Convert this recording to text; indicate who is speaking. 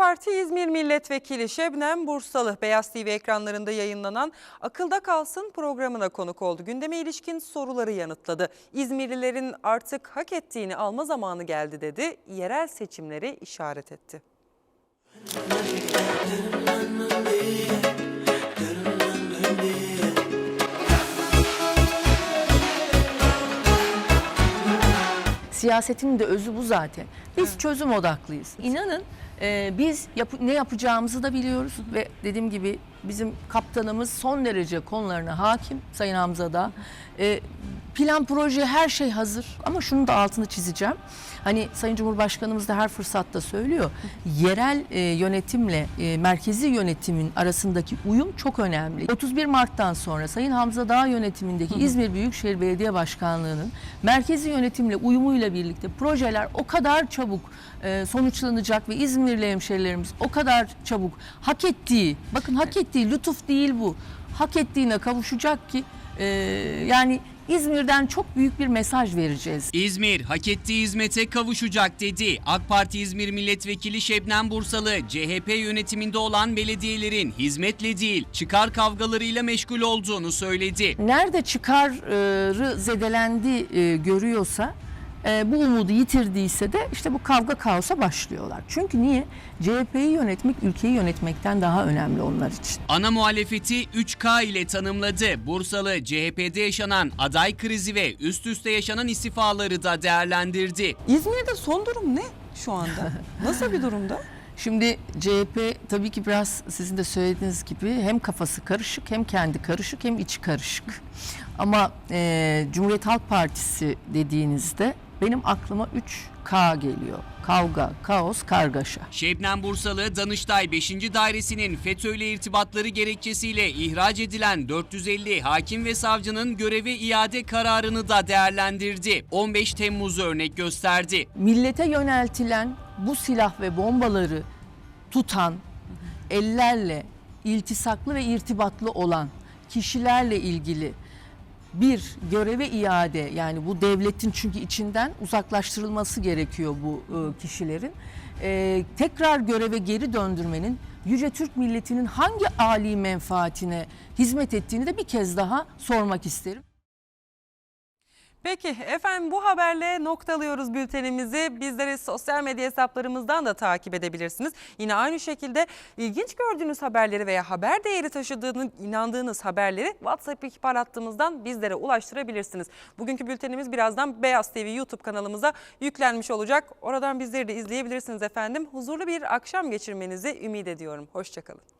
Speaker 1: Parti İzmir Milletvekili Şebnem Bursalı Beyaz TV ekranlarında yayınlanan Akılda Kalsın programına konuk oldu. Gündeme ilişkin soruları yanıtladı. İzmirlilerin artık hak ettiğini alma zamanı geldi dedi. Yerel seçimleri işaret etti.
Speaker 2: Siyasetin de özü bu zaten. Biz çözüm odaklıyız. İnanın e, biz yapı- ne yapacağımızı da biliyoruz ve dediğim gibi bizim kaptanımız son derece konularına hakim Sayın Hamza da. E, plan proje her şey hazır ama şunu da altını çizeceğim. Hani Sayın Cumhurbaşkanımız da her fırsatta söylüyor. Yerel e, yönetimle e, merkezi yönetimin arasındaki uyum çok önemli. 31 Mart'tan sonra Sayın Hamza Dağ yönetimindeki İzmir Büyükşehir Belediye Başkanlığı'nın merkezi yönetimle uyumuyla birlikte projeler o kadar çabuk e, sonuçlanacak ve İzmirli hemşerilerimiz o kadar çabuk hak ettiği, bakın hak ettiği lütuf değil bu, hak ettiğine kavuşacak ki e, yani İzmir'den çok büyük bir mesaj vereceğiz.
Speaker 3: İzmir hak ettiği hizmete kavuşacak dedi. AK Parti İzmir Milletvekili Şebnem Bursalı, CHP yönetiminde olan belediyelerin hizmetle değil, çıkar kavgalarıyla meşgul olduğunu söyledi.
Speaker 2: nerede çıkarı zedelendi e, görüyorsa e, bu umudu yitirdiyse de işte bu kavga kaosa başlıyorlar. Çünkü niye? CHP'yi yönetmek ülkeyi yönetmekten daha önemli onlar için.
Speaker 3: Ana muhalefeti 3K ile tanımladı. Bursalı CHP'de yaşanan aday krizi ve üst üste yaşanan istifaları da değerlendirdi.
Speaker 1: İzmir'de son durum ne şu anda? Nasıl bir durumda?
Speaker 2: Şimdi CHP tabii ki biraz sizin de söylediğiniz gibi hem kafası karışık hem kendi karışık hem içi karışık. Ama e, Cumhuriyet Halk Partisi dediğinizde benim aklıma 3K geliyor. Kavga, kaos, kargaşa.
Speaker 3: Şebnem Bursalı, Danıştay 5. Dairesi'nin FETÖ ile irtibatları gerekçesiyle ihraç edilen 450 hakim ve savcının göreve iade kararını da değerlendirdi. 15 Temmuz'u örnek gösterdi.
Speaker 2: millete yöneltilen bu silah ve bombaları tutan, ellerle iltisaklı ve irtibatlı olan kişilerle ilgili bir göreve iade yani bu devletin çünkü içinden uzaklaştırılması gerekiyor bu e, kişilerin. E, tekrar göreve geri döndürmenin Yüce Türk milletinin hangi âli menfaatine hizmet ettiğini de bir kez daha sormak isterim.
Speaker 1: Peki efendim bu haberle noktalıyoruz bültenimizi. Bizleri sosyal medya hesaplarımızdan da takip edebilirsiniz. Yine aynı şekilde ilginç gördüğünüz haberleri veya haber değeri taşıdığını inandığınız haberleri WhatsApp ihbar hattımızdan bizlere ulaştırabilirsiniz. Bugünkü bültenimiz birazdan Beyaz TV YouTube kanalımıza yüklenmiş olacak. Oradan bizleri de izleyebilirsiniz efendim. Huzurlu bir akşam geçirmenizi ümit ediyorum. Hoşçakalın.